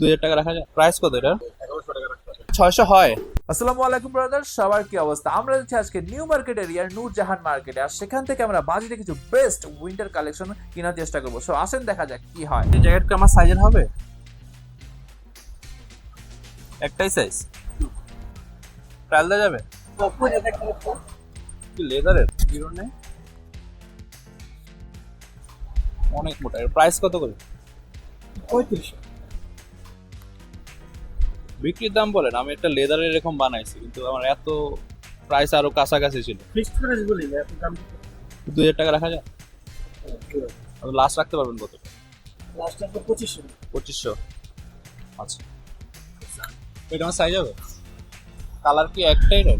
দুই হাজার টাকা রাখা যায়। প্রাইস কত এটা? ছয়শো হয়। আসসালামু আলাইকুম ব্রাদার সবার কি অবস্থা? আমরা যাচ্ছি আজকে নিউ মার্কেট এরিয়ার নূরজাহান মার্কেটে আর সেখান থেকে আমরা বাজেটে কিছু বেস্ট উইন্টার কালেকশন কেনার চেষ্টা করব। সো আসেন দেখা যাক কি হয়। এই জ্যাকেট আমার সাইজের হবে? একটাই সাইজ ট্রায়াল দেওয়া যাবে? কি লেদারের নেই? অনেক মোটা। এর প্রাইস কত করে? বিক্রির দাম বলেন আমি একটা লেদারের এরকম বানাইছি কিন্তু আমার এত প্রাইস আরও কাছাকাছি ছিল। এত দাম দুই হাজার টাকা রাখা যায়? লাস্ট রাখতে পারবেন কত? পঁচিশশো। আচ্ছা। এটা আমার সাইজ হবে? কালার কি একটাই রে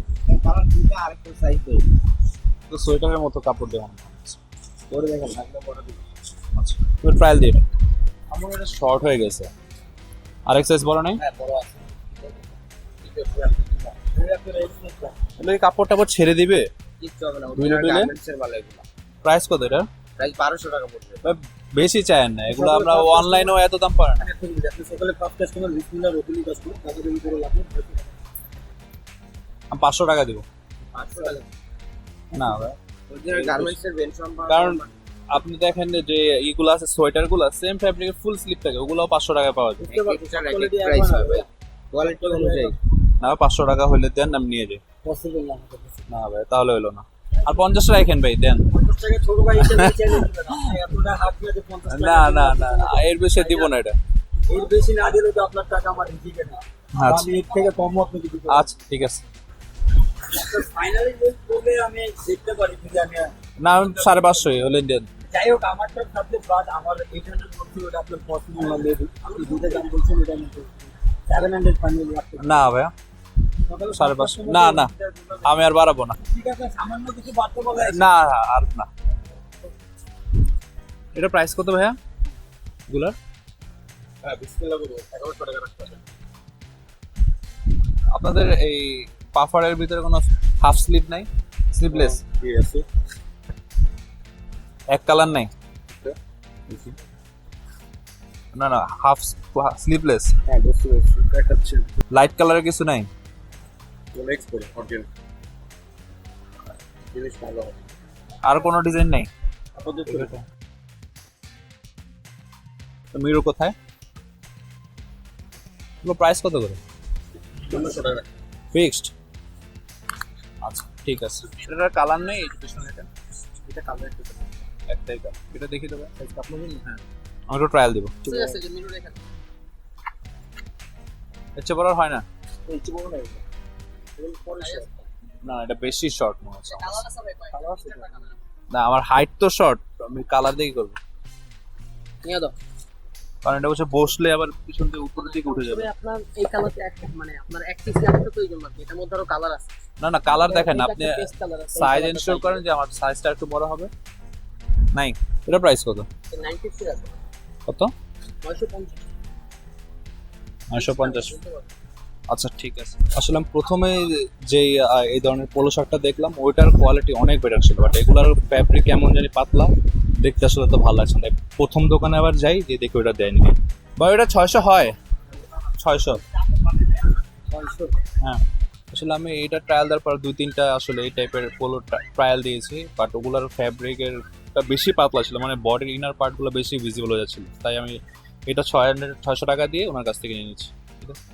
তো সোয়েটারের মতো কাপড় দেওয়া আচ্ছা তুমি ট্রায়াল দিয়ে আমার এটা শর্ট হয়ে গেছে। আরেক সাইজ বড় নাই? তাহলে কাপড় টাপড় ছেড়ে দিবে? প্রাইস কত এটা? বারোশো টাকা পড়বে বেশি চায়েন না এগুলো আমরা অনলাইনেও এত দাম না। সকালে ফার্স্ট কাস্টমার বিসমিল্লাহ রতুলি কাস্টমার তাকে তুমি করে লাভ আমি পাঁচশো টাকা দিব। পাঁচশো টাকা। না কারণ আপনি দেখেন যে ইগুলো আছে সোয়েটারগুলো সেম ফ্যাব্রিকের ফুল স্লিপ থাকে ওগুলো পাঁচশো টাকা পাওয়া যায়। কোয়ালিটি অনুযায়ী। না পাঁচশো টাকা হইলে দেন আমি নিয়ে যাই। পসিবল না না। ভাই তাহলে হইল না। আর পঞ্চাশ রাখেন ভাই দেন। আপনি না না না এর বেশি দিব না এটা। এর বেশি না দিলে তো আপনার টাকা আমার রিজিকে না। আচ্ছা। এর থেকে কম আপনাকে দিতে আচ্ছা ঠিক আছে। ফাইনালি বলে আমি দেখতে পারি যদি আমি না সাড়ে পাঁচশোই হলে দেন। যাই হোক বাদ আমার এইট হান্ড্রেড বলছি ওটা আপনার পসিবল না লেবু আপনি দুটো দাম বলছেন ওটা আমি সেভেন হান্ড্রেড ফাইনালি না ভাইয়া। সাড়ে পাঁচশো না না আমি আর বাড়াবো না। না আর না। এটা প্রাইস কত ভাইয়া? গুলার? হ্যাঁ আপনাদের এই পাফারের ভিতরে কোনো হাফ স্লিভ নাই? স্লিভলেস ঠিক এক কালার নাই? না না হাফ হ্যাঁ দেখাচ্ছি। লাইট কালারের কিছু নাই? করে অরিজিনাল জিনিস ভালো হবে। আর কোনো ডিজাইন নাই? আপাতত তো মিরো কোথায়? এগুলো প্রাইস কত করে? পনেরোশো টাকা। ফিক্সড আচ্ছা ঠিক আছে। এটার কালার নেই পিছনে এটা এটা কালার একটু একটাই কালার এটা দেখি দেবে। আপনার হ্যাঁ। আমি একটু ট্রায়াল দিব। ঠিক আছে। যে মিরর এর চেয়ে বড় হয় না। বড় না এটা বেশি শর্ট মনে হচ্ছে। কালার কালার না আমার হাইট তো শর্ট আমি কালার দেখি করব। নিয়ে দাও। কারণ এটা হচ্ছে বসলে আবার পিছন থেকে উপরের দিকে উঠে যাবে। আপনার এই কালারটা এক মানে আপনার এক পিস কালারটা প্রয়োজন লাগবে এটার মধ্যে আরও কালার আছে। না না কালার দেখেন আপনি সাইজ এনশিওর করেন যে আমার সাইজটা একটু বড় হবে। নাই এটা প্রাইস কত? 950 আছে। কত? 950 নয়শো পঞ্চাশ। আচ্ছা ঠিক আছে। আসলে আমি প্রথমে যে এই ধরনের পোলো শার্টটা দেখলাম ওইটার কোয়ালিটি অনেক বেটার ছিল বাট এগুলার ফ্যাব্রিক কেমন জানি পাতলা দেখতে আসলে তো ভালো লাগছে না। প্রথম দোকানে আবার যাই যে দেখি ওটা দেয়নি বা ওটা ছয়শো হয়। ছয়শো। হ্যাঁ। আসলে আমি এইটা ট্রায়াল দেওয়ার পর দুই তিনটা আসলে এই টাইপের পোলো ট্রায়াল দিয়েছি বাট ওগুলার ফ্যাব্রিকের বেশি পাতলা ছিল মানে বডির ইনার পার্টগুলো বেশি ভিজিবল হয়ে যাচ্ছিল। তাই আমি এটা ছয় হান্ড্রেড ছয়শো টাকা দিয়ে ওনার কাছ থেকে নিয়ে নিচ্ছি। ঠিক আছে?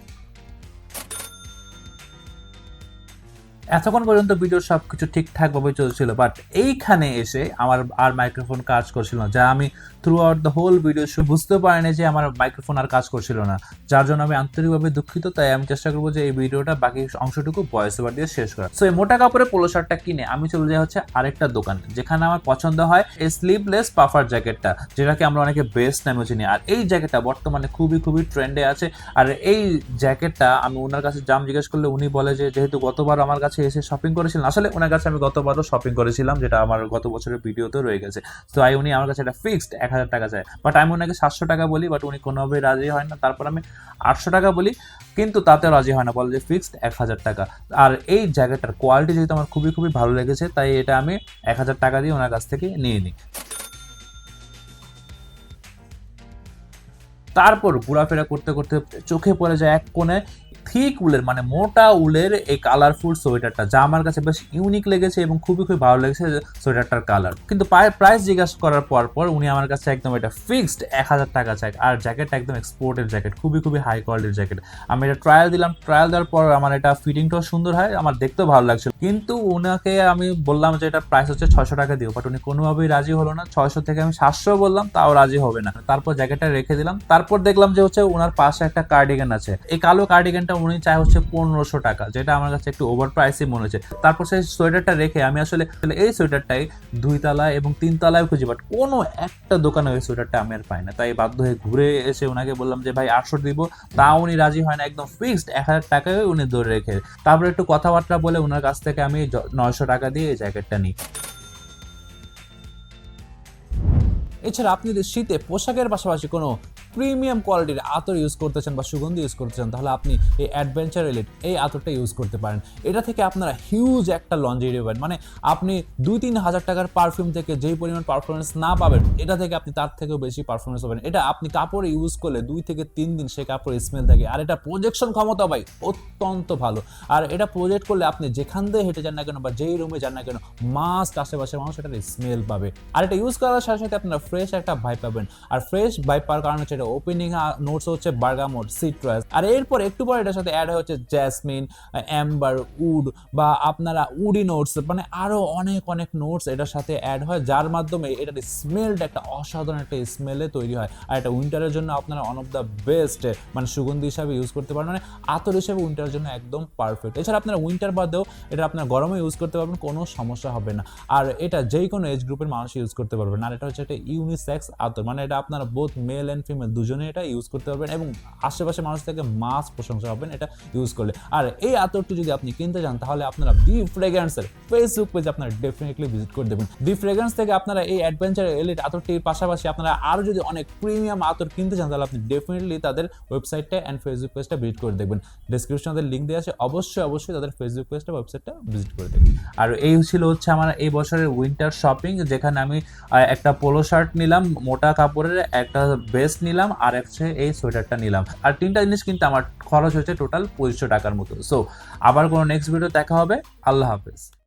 এতক্ষণ পর্যন্ত ভিডিও সব কিছু ঠিকঠাকভাবে চলছিল বাট এইখানে এসে আমার আর মাইক্রোফোন কাজ করছিল না, যা আমি throughout the whole video বুঝতে পারিনি যে আমার মাইক্রোফোন আর কাজ করছিল না। যার জন্য আমি আন্তরিকভাবে দুঃখিত, তাই আমি চেষ্টা করব যে এই ভিডিওটা বাকি অংশটুকু ভয়েস ওভার দিয়ে শেষ করা সো এই মোটা কাপড়ে পোলো শার্টটা কিনে আমি চলে যাই হচ্ছে আরেকটা দোকান, যেখানে আমার পছন্দ হয় এই স্লিভলেস পাফার জ্যাকেটটা যেটাকে আমরা অনেকে বেস্ট নামে চিনি। আর এই জ্যাকেটটা বর্তমানে খুবই খুবই ট্রেন্ডে আছে। আর এই জ্যাকেটটা আমি ওনার কাছে দাম জিজ্ঞেস করলে উনি বলে যে, যেহেতু গতবার আমার কাছে এসে শপিং করেছিলেন। আসলে ওনার কাছে আমি গতবারও শপিং করেছিলাম, যেটা আমার গত বছরের ভিডিওতে রয়ে গেছে। তো আই, উনি আমার কাছে এটা ফিক্সড এক হাজার টাকা চায়। বাট আমি ওনাকে সাতশো টাকা বলি বাট উনি কোনোভাবেই রাজি হয় না। তারপর আমি আটশো টাকা বলি, কিন্তু তাতেও রাজি হয় না। বলে যে ফিক্সড এক হাজার টাকা। আর এই জ্যাকেটটার কোয়ালিটি যেহেতু আমার খুবই খুবই ভালো লেগেছে, তাই এটা আমি এক হাজার টাকা দিয়ে ওনার কাছ থেকে নিয়ে নিই। তারপর ঘোরাফেরা করতে করতে চোখে পড়ে যায় এক কোণে থিক উলের মানে মোটা উলের এই কালারফুল সোয়েটারটা, যা আমার কাছে বেশ ইউনিক লেগেছে এবং খুবই খুবই ভালো লেগেছে সোয়েটারটার কালার কিন্তু প্রাইস জিজ্ঞাসা করার পর পর উনি আমার কাছে একদম এটা ফিক্সড এক হাজার টাকা চাই আর জ্যাকেটটা একদম এক্সপোর্টের জ্যাকেট খুবই খুবই হাই কোয়ালিটির জ্যাকেট আমি এটা ট্রায়াল দিলাম ট্রায়াল দেওয়ার পর আমার এটা ফিটিংটাও সুন্দর হয়, আমার দেখতেও ভালো লাগছিল। কিন্তু ওনাকে আমি বললাম যে এটা প্রাইস হচ্ছে ছয়শো টাকা দিও বাট উনি কোনোভাবেই রাজি হলো না। ছয়শো থেকে আমি সাতশো বললাম, তাও রাজি হবে না। তারপর জ্যাকেটটা রেখে দিলাম, তারপর দেখলাম যে হচ্ছে ওনার পাশে একটা কার্ডিগান আছে। এই কালো কার্ডিগানটা উনি চায় হচ্ছে পনেরোশো টাকা, যেটা আমার কাছে একটু ওভার প্রাইসই মনে হচ্ছে। তারপর সেই সোয়েটারটা রেখে আমি আসলে এই সোয়েটারটাই দুই তলায় এবং তিন তলায় খুঁজি বাট কোনো একটা দোকানে ওই সোয়েটারটা আমি আর পাই না। তাই বাধ্য হয়ে ঘুরে এসে ওনাকে বললাম যে, ভাই, আটশো দিব। তা উনি রাজি হয় না, একদম ফিক্সড এক হাজার টাকায় উনি ধরে রেখে। তারপর একটু কথাবার্তা বলে ওনার কাছ থেকে আমি নয়শো টাকা দিয়ে এই জ্যাকেটটা নিই। এছাড়া আপনি যদি শীতে পোশাকের পাশাপাশি কোনো প্রিমিয়াম কোয়ালিটির আতর ইউজ করতে চান বা সুগন্ধি ইউজ করতে চান, তাহলে আপনি এই অ্যাডভেঞ্চার এলিট এই আতরটা ইউজ করতে পারেন। এটা থেকে আপনারা হিউজ একটা লঞ্জারি পাবেন। মানে আপনি দুই তিন হাজার টাকার পারফিউম থেকে যেই পরিমাণ পারফরমেন্স না পাবেন, এটা থেকে আপনি তার থেকেও বেশি পারফরমেন্স পাবেন। এটা আপনি কাপড়ে ইউজ করলে দুই থেকে তিন দিন সে কাপড়ের স্মেল থাকে। আর এটা প্রজেকশন ক্ষমতা ভাই, অত্যন্ত ভালো। আর এটা প্রজেক্ট করলে আপনি যেখান দিয়ে হেঁটে যান না কেন বা যেই রুমে যান না কেন মাস্ট আশেপাশের মানুষ এটার স্মেল পাবে। আর এটা ইউজ করার সাথে সাথে আপনারা ফ্রেশ একটা ভাই পাবেন। আর ফ্রেশ ভাই পাওয়ার কারণে হচ্ছে ওপেনিং নোটস হচ্ছে বার্গামোট সিট্রাস আর এরপর একটু পরে এটার সাথে অ্যাড হচ্ছে জ্যাসমিন অ্যাম্বার উড বা আপনারা উডি নোটস মানে আরও অনেক অনেক নোটস এটার সাথে অ্যাড হয়, যার মাধ্যমে এটার স্মেলটা একটা অসাধারণ একটা স্মেলে তৈরি হয়। আর এটা উইন্টারের জন্য আপনারা ওয়ান অফ দ্য বেস্ট মানে সুগন্ধি হিসাবে ইউজ করতে পারেন মানে আতর হিসেবে উইন্টারের জন্য একদম পারফেক্ট এছাড়া আপনারা উইন্টার বাদেও এটা আপনার গরমে ইউজ করতে পারবেন, কোনো সমস্যা হবে না। আর এটা যেই কোনো এজ গ্রুপের মানুষ ইউজ করতে পারবেন। আর এটা হচ্ছে একটা ইউনিসেক্স আতর মানে এটা আপনারা বোথ মেল অ্যান্ড ফিমেল দুজনে এটা ইউজ করতে পারবেন এবং আশেপাশে মানুষ থেকে মাস প্রশংসা পাবেন এটা ইউজ করলে। আর এই আতরটি যদি আপনি কিনতে চান, তাহলে আপনারা দি ফ্রেগ্রেন্সের ফেসবুক পেজে আপনারা ডেফিনেটলি ভিজিট করে দেবেন। দি ফ্রেগ্রেন্স থেকে আপনারা এই অ্যাডভেঞ্চার এলিট আতরটির পাশাপাশি আপনারা আরও যদি অনেক প্রিমিয়াম আতর কিনতে চান, তাহলে আপনি ডেফিনেটলি তাদের ওয়েবসাইটটা অ্যান্ড ফেসবুক পেজটা ভিজিট করে দেখবেন। ডিসক্রিপশনে তাদের লিঙ্ক দেওয়া আছে। অবশ্যই অবশ্যই তাদের ফেসবুক পেজটা ওয়েবসাইটটা ভিজিট করে দেখবেন। আর এই ছিল হচ্ছে আমার এই বছরের উইন্টার শপিং যেখানে আমি একটা পোলো শার্ট নিলাম, মোটা কাপড়ের একটা বেস্ট নিলাম আর হচ্ছে এই সোয়েটারটা নিলাম। আর তিনটা জিনিস কিন্তু আমার খরচ হচ্ছে টোটাল পঁচিশশো টাকার মতো। সো আবার কোনো নেক্সট ভিডিও দেখা হবে। আল্লাহ হাফেজ।